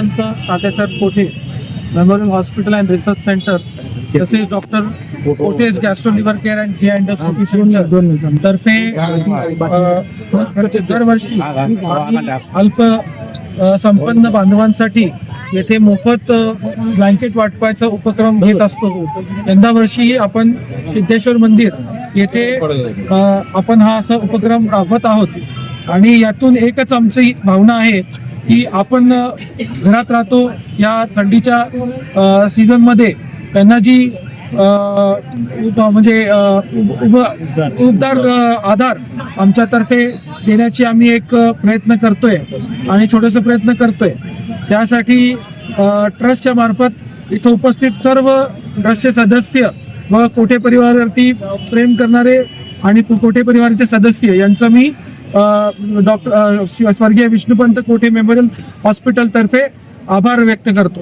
Vishnupant Tatyasaheb Kothe? Memorial hospital and research centre तसेच doctor कोठेज gastro liver care and जी endoscopy centre तर्फे दरवर्षी अल्प संपन्न बांधवांसाठी येथे मोफत ब्लँकेट वाटपायचा उपक्रम घेत असतो. यंदा वर्षी आपण सिद्धेश्वर मंदिर येथे आपण हा असा उपक्रम राबवत आहोत. आणि यातून एकच आमची भावना आहे की आपण घरात राहतो या थंडीच्या सीझनमध्ये त्यांना जी म्हणजे उब- उबदार आधार आमच्यातर्फे देण्याची आम्ही एक प्रयत्न करतोय आणि छोटासा प्रयत्न करतोय. त्यासाठी ट्रस्टच्या मार्फत इथं उपस्थित सर्व ट्रस्टचे सदस्य व कोठे परिवारावरती प्रेम करणारे आणि कोठे परिवाराचे सदस्य यांचं मी डॉक्टर स्वर्गीय विष्णुपंत कोठे मेमोरियल हॉस्पिटलतर्फे आभार व्यक्त करतो.